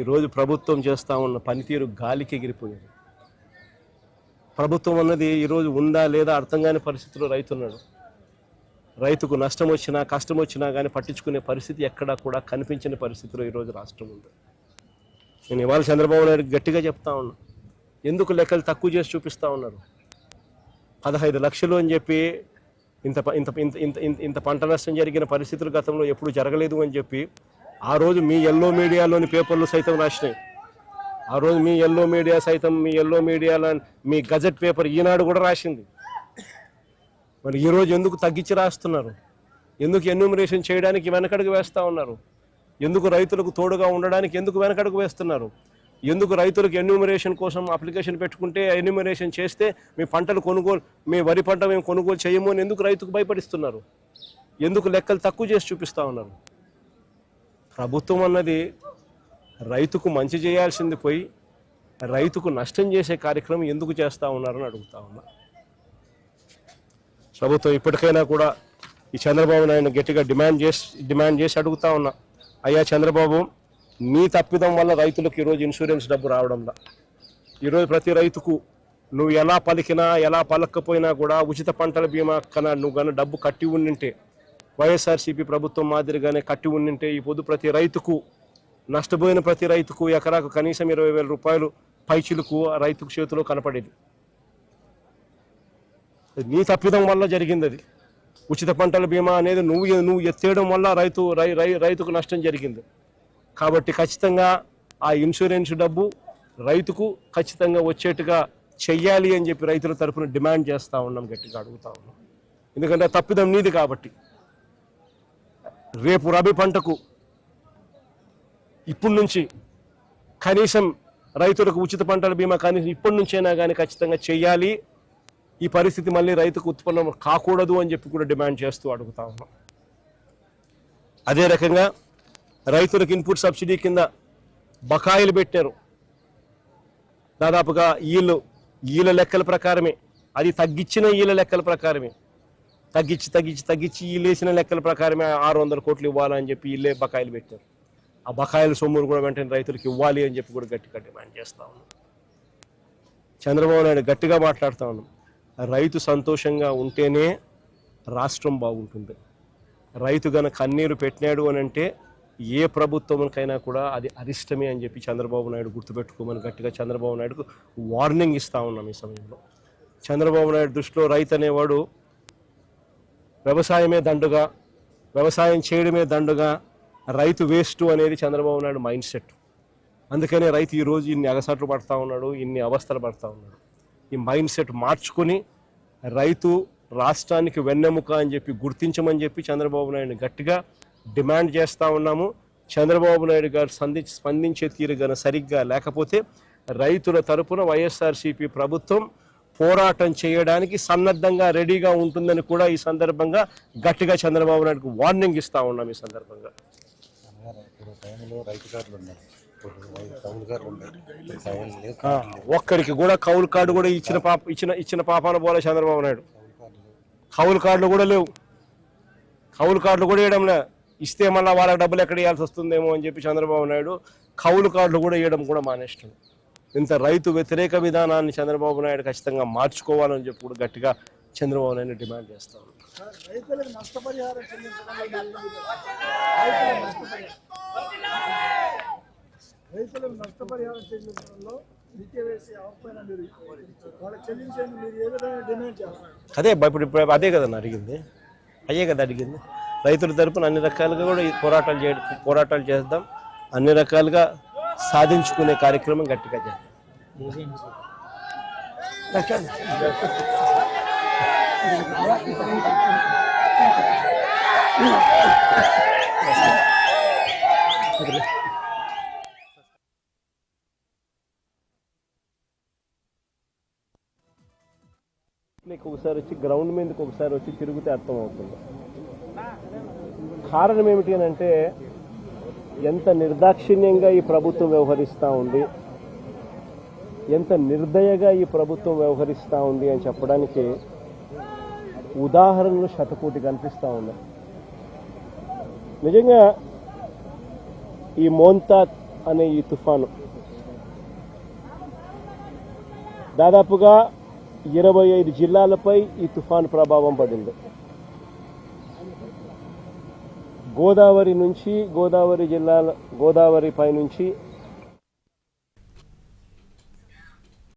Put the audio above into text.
ఈరోజు ప్రభుత్వం చేస్తూ ఉన్న పనితీరు గాలికి ఎగిరిపోయింది. ప్రభుత్వం అన్నది ఈరోజు ఉందా లేదా అర్థం కాని పరిస్థితిలో రైతున్నాడు. రైతుకు నష్టం వచ్చినా కష్టం వచ్చినా కానీ పట్టించుకునే పరిస్థితి ఎక్కడా కూడా కనిపించిన పరిస్థితిలో ఈరోజు రాష్ట్రం ఉంది. నేను ఇవాళ చంద్రబాబు నాయుడు గట్టిగా చెప్తా ఉన్నా. ఎందుకు లెక్కలు తక్కువ చేసి చూపిస్తూ ఉన్నారు? పదహైదు లక్షలు అని చెప్పి ఇంత ఇంత ఇంత ఇంత ఇంత ఇంత పంట నష్టం జరిగిన పరిస్థితులు గతంలో ఎప్పుడు జరగలేదు అని చెప్పి ఆ రోజు మీ ఎల్లో మీడియాలోని పేపర్లు సైతం రాసినాయి. ఆ రోజు మీ ఎల్లో మీడియా సైతం మీ ఎల్లో మీడియాలో మీ గజెట్ పేపర్ ఈనాడు కూడా రాసింది. మరి ఈరోజు ఎందుకు తగ్గించి రాస్తున్నారు? ఎందుకు ఎన్యూమరేషన్ చేయడానికి వెనకడుగు వేస్తూ ఉన్నారు? ఎందుకు రైతులకు తోడుగా ఉండడానికి ఎందుకు వెనకడుగు వేస్తున్నారు? ఎందుకు రైతులకు ఎన్యూమరేషన్ కోసం అప్లికేషన్ పెట్టుకుంటే ఎన్యూమరేషన్ చేస్తే మీ పంటలు కొనుగోలు మీ వరి పంట మేము కొనుగోలు చేయము అని ఎందుకు రైతుకు భయపడిస్తున్నారు? ఎందుకు లెక్కలు తక్కువ చేసి చూపిస్తూ ఉన్నారు? ప్రభుత్వం అన్నది రైతుకు మంచి చేయాల్సింది పోయి రైతుకు నష్టం చేసే కార్యక్రమం ఎందుకు చేస్తూ ఉన్నారని అడుగుతా ఉన్నా. ప్రభుత్వం ఇప్పటికైనా కూడా ఈ చంద్రబాబు నాయుడు గట్టిగా డిమాండ్ చేసి డిమాండ్ చేసి అడుగుతా ఉన్నా. అయ్యా చంద్రబాబు మీ తప్పిదం వల్ల రైతులకు ఈరోజు ఇన్సూరెన్స్ డబ్బు రావడంలా ఈరోజు ప్రతి రైతుకు నువ్వు ఎలా పలికినా ఎలా పలకపోయినా కూడా ఉచిత పంటల బీమా కన్నా నువ్వు కన్నా డబ్బు కట్టి ఉండింటే వైఎస్ఆర్సీపీ ప్రభుత్వం మాదిరిగానే కట్టి ఉండింటే ఈ పొద్దు ప్రతి రైతుకు నష్టపోయిన ప్రతి రైతుకు ఎకరాకు కనీసం ఇరవై వేల రూపాయలు పైచిలకు రైతుకు చేతిలో కనపడేది. నీ తప్పిదం వల్ల జరిగింది అది. ఉచిత పంటల బీమా అనేది నువ్వు నువ్వు ఎత్తేయడం వల్ల రైతు రై రై రైతుకు నష్టం జరిగింది. కాబట్టి ఖచ్చితంగా ఆ ఇన్సూరెన్స్ డబ్బు రైతుకు ఖచ్చితంగా వచ్చేట్టుగా చెయ్యాలి అని చెప్పి రైతుల తరఫున డిమాండ్ చేస్తూ ఉన్నాం గట్టిగా అడుగుతా ఉన్నాం. ఎందుకంటే తప్పిదం నీది కాబట్టి. రేపు రబీ పంటకు ఇప్పటి నుంచి కనీసం రైతులకు ఉచిత పంటల బీమా కనీసం ఇప్పటి నుంచైనా కానీ ఖచ్చితంగా చేయాలి. ఈ పరిస్థితి మళ్ళీ రైతుకు ఉత్పన్నం కాకూడదు అని చెప్పి కూడా డిమాండ్ చేస్తూ అడుగుతా ఉన్నాం. అదే రకంగా రైతులకు ఇన్పుట్ సబ్సిడీ కింద బకాయిలు పెట్టారు. దాదాపుగా ఈళ్ళు ఈల లెక్కల ప్రకారమే అది తగ్గించిన ఈల లెక్కల ప్రకారమే. తగ్గించి తగ్గించి తగ్గించి వీళ్ళు వేసిన లెక్కల ప్రకారమే ఆరు వందల కోట్లు ఇవ్వాలని చెప్పి వీళ్ళే బకాయిలు పెట్టారు. ఆ బకాయిల సొమ్మును కూడా వెంటనే రైతులకు ఇవ్వాలి అని చెప్పి కూడా గట్టిగా డిమాండ్ చేస్తా ఉన్నాం. చంద్రబాబు నాయుడు గట్టిగా మాట్లాడుతూ ఉన్నాం. రైతు సంతోషంగా ఉంటేనే రాష్ట్రం బాగుంటుంది. రైతు గన కన్నీరు పెట్టినాడు అని అంటే ఏ ప్రభుత్వంకైనా కూడా అది అరిష్టమే అని చెప్పి చంద్రబాబు నాయుడు గుర్తుపెట్టుకోమని గట్టిగా చంద్రబాబు నాయుడుకు వార్నింగ్ ఇస్తా ఉన్నాం ఈ సమయంలో. చంద్రబాబు నాయుడు దృష్టిలో రైతు అనేవాడు వ్యవసాయమే దండుగా వ్యవసాయం చేయడమే దండుగా రైతు వేస్ట్ అనేది చంద్రబాబు నాయుడు మైండ్ సెట్ అందుకనే రైతు ఈరోజు ఇన్ని అగసాట్లు పడతా ఉన్నాడు ఇన్ని అవస్థలు పడతా ఉన్నాడు. ఈ మైండ్ సెట్ మార్చుకొని రైతు రాష్ట్రానికి వెన్నెముక అని చెప్పి గుర్తించమని చెప్పి చంద్రబాబు నాయుడు గట్టిగా డిమాండ్ చేస్తూ ఉన్నాము. చంద్రబాబు నాయుడు గారు సంధి స్పందించే తీరు గన సరిగ్గా లేకపోతే రైతుల తరపున వైఎస్ఆర్సీపీ ప్రభుత్వం పోరాటం చేయడానికి సన్నద్ధంగా రెడీగా ఉంటుందని కూడా ఈ సందర్భంగా గట్టిగా చంద్రబాబు నాయుడుకు వార్నింగ్ ఇస్తా ఉన్నాం ఈ సందర్భంగా. ఒక్కరికి కూడా కౌలు కార్డు కూడా ఇచ్చిన పాప ఇచ్చిన ఇచ్చిన పాపాన పోలే చంద్రబాబు నాయుడు. కౌలు కార్డులు కూడా లేవు. కౌలు కార్డులు కూడా ఇవ్వడం లే. ఇస్తే మళ్ళీ వాళ్ళకి డబ్బులు ఎక్కడ ఇవ్వాల్సి వస్తుందేమో అని చెప్పి చంద్రబాబు నాయుడు కౌలు కార్డులు కూడా ఇవ్వడం కూడా మానేష్టం ఇంత రైతు వ్యతిరేక విధానాన్ని చంద్రబాబు నాయుడు ఖచ్చితంగా మార్చుకోవాలని చెప్పి కూడా గట్టిగా చంద్రబాబు నాయుడు డిమాండ్ చేస్తా ఉన్నాం రైతులకు నష్టపరిహారం చెల్లించడంలో రైతులకు నష్టపరిహారం రైతులకు నష్టపరిహారం చెల్లించడంలో నిత్య వేసే ఆపైన మీరు వాళ్ళకి చెల్లించేందుకు మీరు ఏ విధంగా డిమాండ్ చేస్తారు అదే ఇప్పుడు ఇప్పుడు అదే కదన్న అడిగింది. అయ్యే కదా అడిగింది. రైతుల తరపున అన్ని రకాలుగా కూడా పోరాటాలు చే పోరాటాలు చేద్దాం. అన్ని రకాలుగా సాధించుకునే కార్యక్రమం గట్టిగా చేద్దాం. మీకు ఒకసారి వచ్చి గ్రౌండ్ మీదకి ఒకసారి వచ్చి తిరిగితే అర్థం అవుతుంది కారణం ఏమిటి అని అంటే ఎంత నిర్దాక్షిణ్యంగా ఈ ప్రభుత్వం వ్యవహరిస్తూ ఉంది? ఎంత నిర్దయగా ఈ ప్రభుత్వం వ్యవహరిస్తూ ఉంది అని చెప్పడానికి ఉదాహరణలు శతకోటి కనిపిస్తూ ఉన్నాయి. నిజంగా ఈ మోంతా అనే ఈ తుఫాను దాదాపుగా ఇరవై ఐదు జిల్లాలపై ఈ తుఫాను ప్రభావం పడింది. గోదావరి నుంచి గోదావరి జిల్లాల గోదావరి పై నుంచి